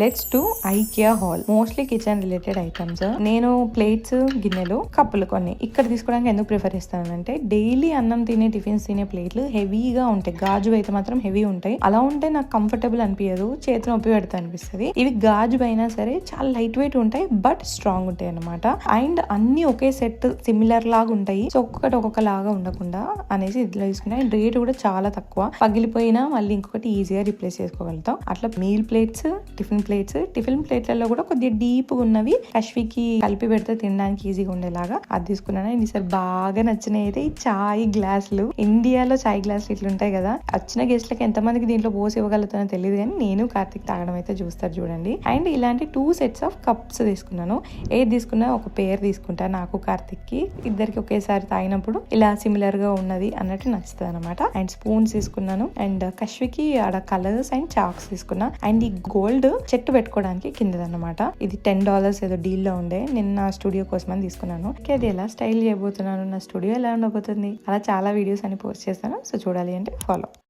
Let's to IKEA haul mostly kitchen related items నేను plates గిన్నెలు కప్పులు కొన్ని. ఇక్కడ తీసుకోవడానికి ఎందుకు ప్రిఫర్ చేస్తానంటే డైలీ అన్నం తినే టిఫిన్స్ తినే ప్లేట్లు హెవీగా ఉంటాయి. గాజు అయితే మాత్రం హెవీ ఉంటాయి. అలా ఉంటే నాకు కంఫర్టబుల్ అనిపించదు చేతి నొప్పి పెడతా అనిపిస్తుంది. ఇవి గాజు అయినా సరే చాలా లైట్ వెయిట్ ఉంటాయి బట్ స్ట్రాంగ్ ఉంటాయి అనమాట అండ్ అన్ని ఒకే సెట్ సిమిలర్ లాగా ఉంటాయి. సో ఒక్కొక్కటి ఒక్కొక్క లాగా ఉండకుండా అనేసి ఇట్లా తీసుకుంటా అండ్ రేట్ కూడా చాలా తక్కువ. పగిలిపోయినా మళ్ళీ ఇంకొకటి ఈజీగా రిప్లేస్ చేసుకోగలుగుతాం. అట్లా meal plates tiffin plates tiffin ప్లేట్లలో కూడా కొద్దిగా డీప్ ఉన్నవి కష్వికి కలిపి పెడితే తినడానికి ఈజీగా ఉండేలాగా. అది తీసుకున్నాను. అండ్ ఈసారి బాగా నచ్చినాయి అయితే ఈ చాయ్ గ్లాసులు. ఇండియాలో చాయ్ గ్లాసులు ఇట్లా ఉంటాయి కదా వచ్చిన గెస్ట్లకి ఎంతమందికి దీంట్లో పోసి ఇవ్వగలుగుతానో తెలియదు కానీ నేను కార్తిక్ తాగడం అయితే చూస్తారు చూడండి. అండ్ ఇలాంటి టూ సెట్స్ ఆఫ్ కప్స్ తీసుకున్నాను. ఏది తీసుకున్నా ఒక పేరు తీసుకుంటా నాకు కార్తిక్కి ఇద్దరికి ఒకేసారి తాగినప్పుడు ఇలా సిమిలర్గా ఉన్నది అన్నట్టు నచ్చుతుంది అనమాట అండ్ స్పూన్స్ తీసుకున్నాను. అండ్ కష్వికి ఆడ కలర్స్ అండ్ చాక్స్ తీసుకున్నా. అండ్ ఈ గోల్డ్ చెట్టు పెట్టుకోవడానికి కిందదన్నమాట. ఇది టెన్ డాలర్స్ ఏదో డీల్లో ఉండే. నేను నా స్టూడియో కోసం అని తీసుకున్నాను అది ఎలా స్టైల్ చేయబోతున్నాను? నా స్టూడియో ఎలా ఉండబోతుంది? అలా చాలా వీడియోస్ అని పోస్ట్ చేస్తాను. సో చూడాలి అంటే ఫాలో